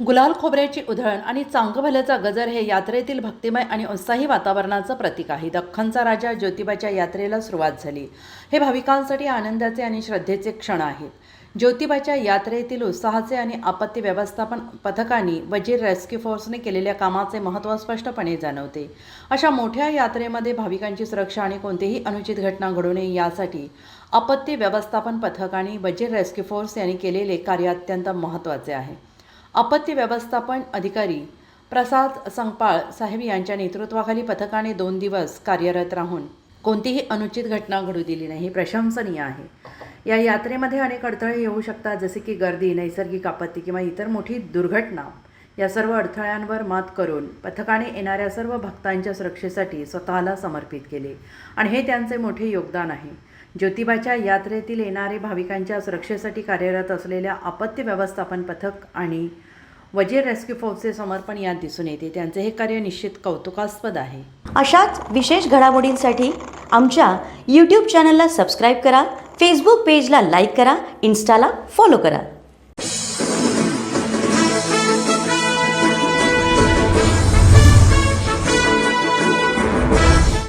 गुलाल खोबऱ्याची उधळण आणि चांगभल्याचा गजर हे यात्रेतील भक्तिमय आणि उत्साही वातावरणाचं प्रतीक आहे. दख्खनचा राजा ज्योतिबाच्या यात्रेला सुरुवात झाली. हे भाविकांसाठी आनंदाचे आणि श्रद्धेचे क्षण आहेत. ज्योतिबाच्या यात्रेतील उत्साहाचे आणि आपत्ती व्यवस्थापन पथकांनी वजीर रेस्क्यू फोर्सने केलेल्या कामाचे महत्त्व स्पष्टपणे जाणवते. अशा मोठ्या यात्रेमध्ये भाविकांची सुरक्षा आणि कोणतीही अनुचित घटना घडू नये यासाठी आपत्ती व्यवस्थापन पथक आणि वजीर रेस्क्यू फोर्स यांनी केलेले कार्य अत्यंत महत्त्वाचे आहे. आपत्ती व्यवस्थापन अधिकारी प्रसाद संगपाळ साहेब यांच्या नेतृत्वाखाली पथकाने दोन दिवस कार्यरत राहून कोणतीही अनुचित घटना घडू दिली नाही. हे प्रशंसनीय आहे. या यात्रेमध्ये अनेक अडथळे येऊ शकतात जसे की गर्दी नैसर्गिक आपत्ती किंवा इतर मोठी दुर्घटना. या सर्व अडथळ्यांवर मात करून पथकाने येणाऱ्या सर्व भक्तांच्या सुरक्षेसाठी स्वतःला समर्पित केले. आणि हे त्यांचे मोठे योगदान आहे. ज्योतिबाच्या यात्रेतील येणारे भाविकांच्या सुरक्षेसाठी कार्यरत असलेल्या आपत्ती व्यवस्थापन पथक आणि वजीर रेस्क्यू फोर्सचे समर्पण यात दिसून येते. त्यांचे हे कार्य निश्चित कौतुकास्पद आहे. अशाच विशेष घडामोडींसाठी आमच्या यूट्यूब चॅनलला सबस्क्राईब करा फेसबुक पेजला लाईक करा इन्स्टाला फॉलो करा.